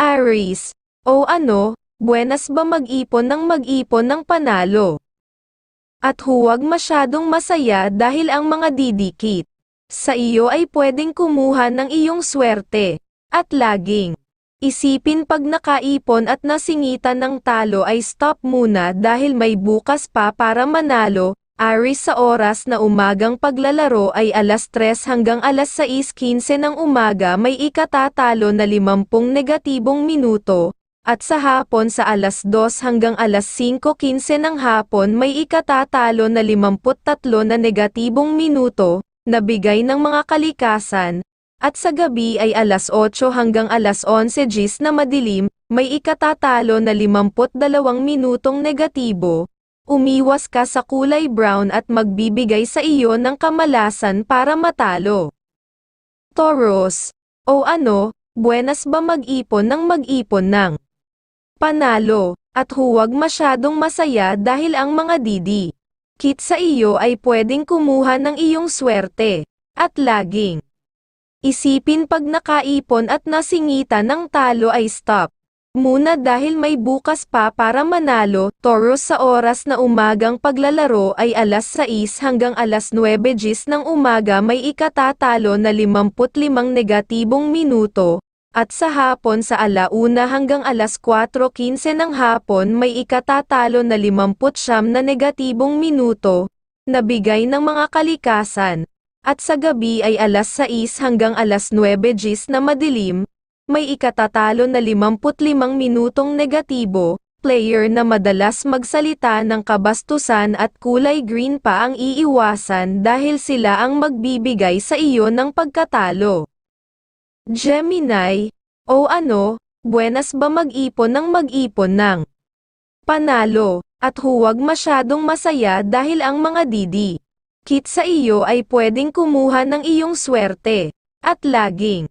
Aries, o ano, buenas ba mag-ipon ng mag-ipon ng panalo? At huwag masyadong masaya dahil ang mga didikit sa iyo ay pwedeng kumuha ng iyong swerte, at laging isipin pag nakaipon at nasingitan ng talo ay stop muna dahil may bukas pa para manalo, Aris sa oras na umagang paglalaro ay alas 3 hanggang alas 6.15 ng umaga may ikatatalo na 50 negatibong minuto, at sa hapon sa alas 2 hanggang alas 5.15 ng hapon may ikatatalo na 53 na negatibong minuto, na bigay ng mga kalikasan, at sa gabi ay alas 8 hanggang alas 11 gis na madilim, may ikatatalo na 52 minutong negatibo, umiwas ka sa kulay brown at magbibigay sa iyo ng kamalasan para matalo. Taurus, o ano, buenas ba mag-ipon ng mag-ipon ng panalo, at huwag masyadong masaya dahil ang mga didi kit sa iyo ay pwedeng kumuha ng iyong swerte, at laging isipin pag nakaipon at nasingita ng talo ay stop. Muna dahil may bukas pa para manalo, Taurus sa oras na umagang paglalaro ay alas 6 hanggang alas 9 gis ng umaga may ikatatalo na 55 negatibong minuto, at sa hapon sa alauna hanggang alas 4.15 ng hapon may ikatatalo na 50 na negatibong minuto, na bigay ng mga kalikasan, at sa gabi ay alas 6 hanggang alas 9 gis na madilim, may ikatatalo na 55 minutong negatibo, player na madalas magsalita ng kabastusan at kulay green pa ang iiwasan dahil sila ang magbibigay sa iyo ng pagkatalo. Gemini, o ano, buenas ba mag-ipon ng mag-ipon ng panalo, at huwag masyadong masaya dahil ang mga didi kit sa iyo ay pwedeng kumuha ng iyong swerte, at laging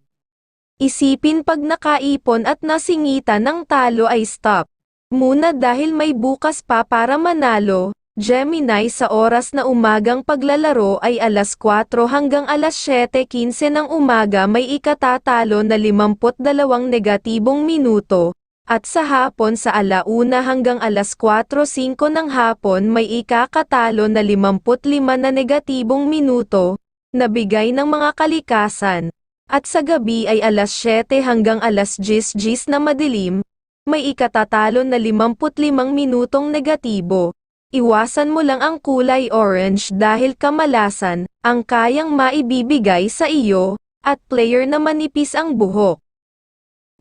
Isipin pag nakaipon at nasingitan ng talo ay stop. Muna dahil may bukas pa para manalo, Gemini sa oras na umagang paglalaro ay alas 4 hanggang alas 7.15 ng umaga may ikatatalo na 52 negatibong minuto, at sa hapon sa alauna hanggang alas 4.05 ng hapon may ikakatalo na 55 na negatibong minuto, na bigay ng mga kalikasan, at sa gabi ay alas 7 hanggang alas 10 gis na madilim, may ikatatalo na 55 minutong negatibo. Iwasan mo lang ang kulay orange dahil kamalasan, ang kayang maibibigay sa iyo, at player na manipis ang buhok.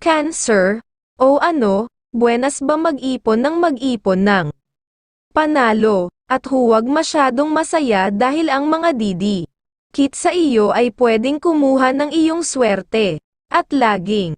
Cancer, o ano, buenas ba mag-ipon ng mag-ipon ng panalo, at huwag masyadong masaya dahil ang mga didi kit sa iyo ay pwedeng kumuha ng iyong swerte, at laging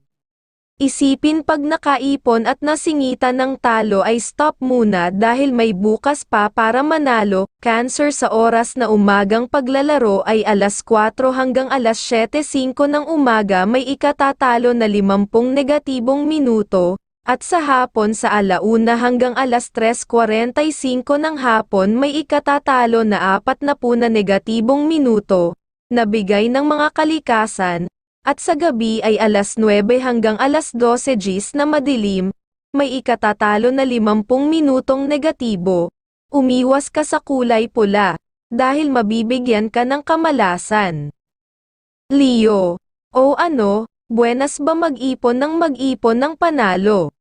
isipin pag nakaipon at nasingitan ng talo ay stop muna dahil may bukas pa para manalo, cancer sa oras na umagang paglalaro ay alas 4 hanggang alas 7.05 ng umaga may ikatatalo na 50 negatibong minuto, at sa hapon sa alauna hanggang alas 3.45 ng hapon may ikatatalo na apat na po na negatibong minuto, na bigay ng mga kalikasan, at sa gabi ay alas 9 hanggang alas 12 gis na madilim, may ikatatalo na 50 minutong negatibo. Umiwas ka sa kulay pula, dahil mabibigyan ka ng kamalasan. Leo, o ano, buenas ba mag-ipon ng mag-ipon ng panalo?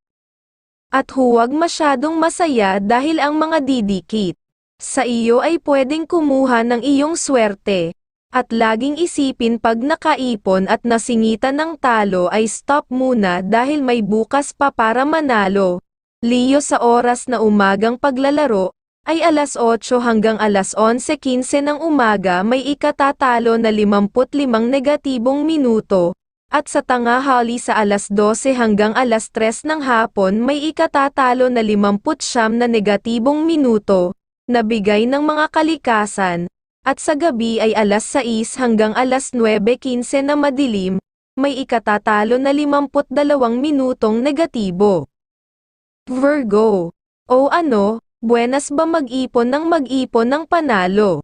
At huwag masyadong masaya dahil ang mga didikit sa iyo ay pwedeng kumuha ng iyong swerte, at laging isipin pag nakaipon at nasingitan ng talo ay stop muna dahil may bukas pa para manalo. Leo sa oras na umagang paglalaro, ay alas 8 hanggang alas 11.15 ng umaga may ikatatalo na 55 negatibong minuto, at sa tangahali sa alas 12 hanggang alas 3 ng hapon may ikatatalo na 50 na negatibong minuto, na bigay ng mga kalikasan, at sa gabi ay alas 6 hanggang alas 9.15 na madilim, may ikatatalo na 52 minutong negatibo. Virgo. O ano, buenas ba mag-ipon ng mag-ipon ng panalo?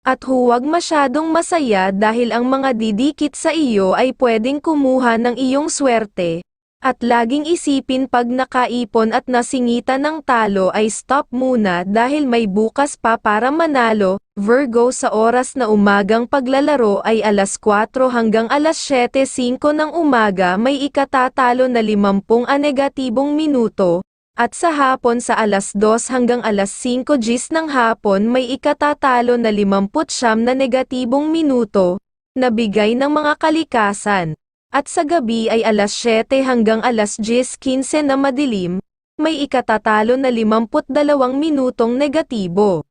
At huwag masyadong masaya dahil ang mga didikit sa iyo ay pwedeng kumuha ng iyong swerte, At laging isipin pag nakaipon at nasingitan ng talo ay stop muna dahil may bukas pa para manalo. Virgo sa oras na umagang paglalaro ay alas 4 hanggang alas 7.05 ng umaga may ikatatalo na 50 a negatibong minuto. At sa hapon sa alas 2 hanggang alas 5 gis ng hapon may ikatatalo na 50 na negatibong minuto, na bigay ng mga kalikasan. At sa gabi ay alas 7 hanggang alas 10.15 na madilim, may ikatatalo na 52 minutong negatibo.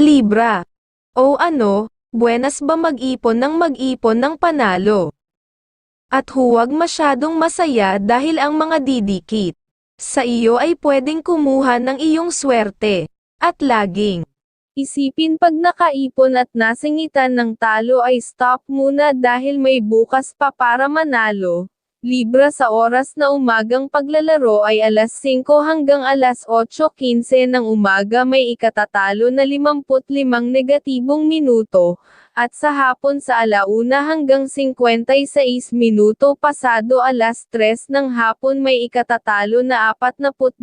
Libra. O ano, buenas ba mag-ipon ng mag-ipon ng panalo? At huwag masyadong masaya dahil ang mga didikit sa iyo ay pwedeng kumuha ng iyong swerte, at laging Isipin pag nakaipon at nasingitan ng talo ay stop muna dahil may bukas pa para manalo. Libra sa oras na umagang paglalaro ay alas 5 hanggang alas 8.15 ng umaga may ikatatalo na 55 negatibong minuto, at sa hapon sa alauna hanggang 56 minuto pasado alas 3 ng hapon may ikatatalo na 42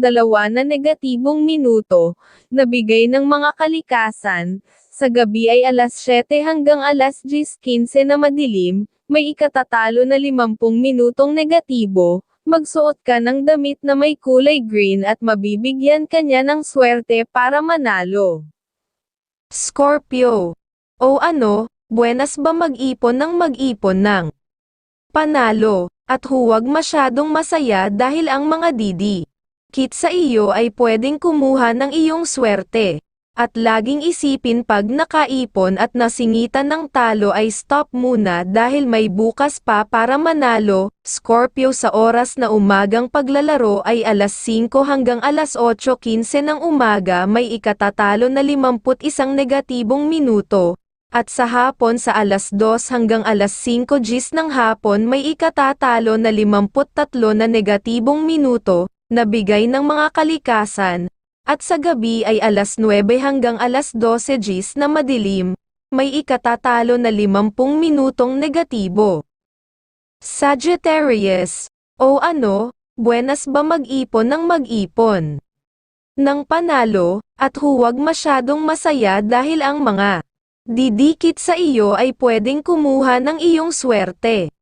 na negatibong minuto, na bigay ng mga kalikasan, sa gabi ay alas 7 hanggang alas 10.15 na madilim, may ikatatalo na 50 minutong negatibo, magsuot ka ng damit na may kulay green at mabibigyan ka niya ng swerte para manalo. Scorpio. O ano, buenas ba mag-ipon ng mag-ipon ng panalo, at huwag masyadong masaya dahil ang mga didi. Kit sa iyo ay pwedeng kumuha ng iyong swerte. At laging isipin pag nakaipon at nasingitan ng talo ay stop muna dahil may bukas pa para manalo. Scorpio sa oras na umagang paglalaro ay alas 5 hanggang alas 8.15 ng umaga may ikatatalo na 51 negatibong minuto. At sa hapon sa alas 2 hanggang alas 5 gis ng hapon may ikatatalo na 53 na negatibong minuto, na bigay ng mga kalikasan, at sa gabi ay alas 9 hanggang alas 12 gis na madilim, may ikatatalo na 50 minutong negatibo. Sagittarius, o ano, buenas ba mag-ipon ng mag-ipon? Ng panalo, at huwag masyadong masaya dahil ang mga didikit sa iyo ay pwedeng kumuha ng iyong swerte.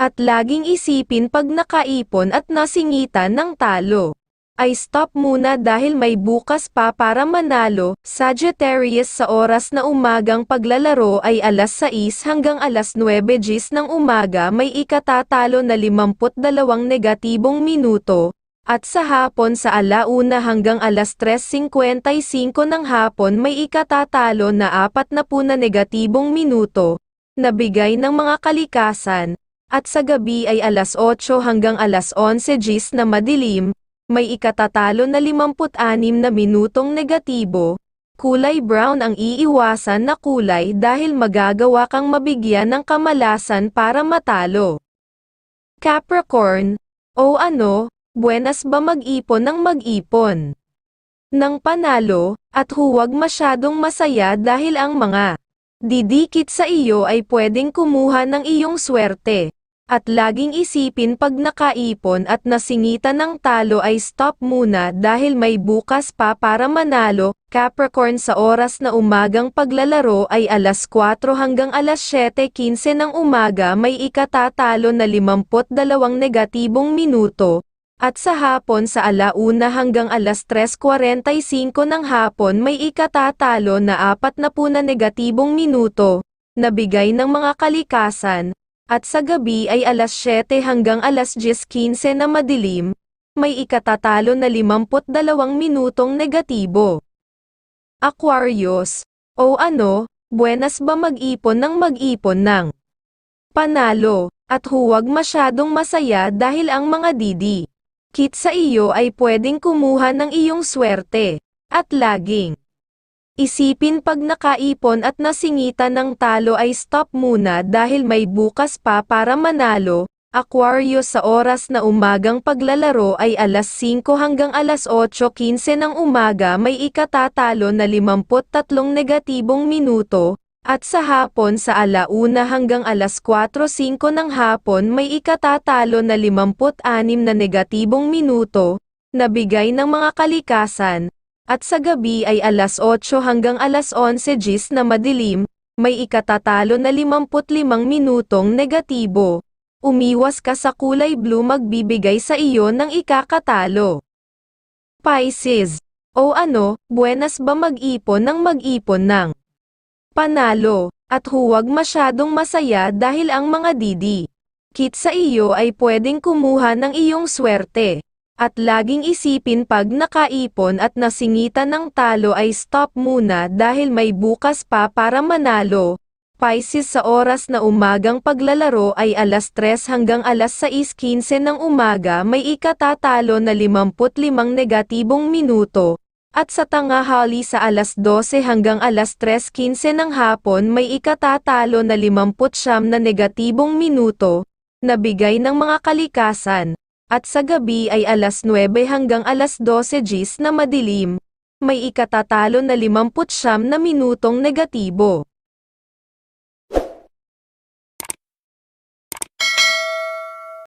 At laging isipin pag nakaipon at nasingitan ng talo ay stop muna dahil may bukas pa para manalo. Sagittarius sa oras na umagang paglalaro ay alas 6 hanggang alas 9 gis ng umaga may ikatatalo na 52 negatibong minuto, at sa hapon sa alauna hanggang alas 3.55 ng hapon may ikatatalo na 40 na negatibong minuto, na bigay ng mga kalikasan, at sa gabi ay alas 8 hanggang alas 11 gis na madilim, may ikatatalo na 56 na minutong negatibo, kulay brown ang iiwasan na kulay dahil magagawa kang mabigyan ng kamalasan para matalo. Capricorn, o ano, buenas ba mag-ipon ng mag-ipon? Ng panalo, at huwag masyadong masaya dahil ang mga didikit sa iyo ay pwedeng kumuha ng iyong swerte. At laging isipin pag nakaipon at nasingitan ng talo ay stop muna dahil may bukas pa para manalo. Capricorn sa oras na umagang paglalaro ay alas 4 hanggang alas 7.15 ng umaga may ikatatalo na 52 negatibong minuto. At sa hapon sa alauna hanggang alas 3.45 ng hapon may ikatatalo na 40 na negatibong minuto, na bigay ng mga kalikasan, at sa gabi ay alas 7 hanggang alas 10.15 na madilim, may ikatatalo na 52 minutong negatibo. Aquarius, o ano, buenas ba mag-ipon ng mag-ipon ng panalo, at huwag masyadong masaya dahil ang mga didi. Kit sa iyo ay pwedeng kumuha ng iyong swerte, at laging Isipin pag nakaipon at nasingitan ng talo ay stop muna dahil may bukas pa para manalo. Aquarius sa oras na umagang paglalaro ay alas 5 hanggang alas 8.15 ng umaga may ikatatalo na 53 negatibong minuto, At sa hapon sa alauna hanggang alas 4.05 ng hapon may ikatatalo na 56 na negatibong minuto, na bigay ng mga kalikasan, at sa gabi ay alas 8 hanggang alas 11 gis na madilim, may ikatatalo na 55 minutong negatibo. Umiwas ka sa kulay blue magbibigay sa iyo ng ikakatalo. Pisces. O ano, buenas ba mag-ipon ng mag-ipon ng panalo, at huwag masyadong masaya dahil ang mga didi. Kit sa iyo ay pwedeng kumuha ng iyong swerte. At laging isipin pag nakaipon at nasingitan ng talo ay stop muna dahil may bukas pa para manalo. Pisces sa oras na umagang paglalaro ay alas 3 hanggang alas 6.15 ng umaga may ikatatalo na 55 negatibong minuto, at sa tangahali sa alas 12 hanggang alas 3.15 ng hapon may ikatatalo na 50 na negatibong minuto, na bigay ng mga kalikasan, at sa gabi ay alas 9 hanggang alas 12 gis na madilim, may ikatatalo na 50 na minutong negatibo.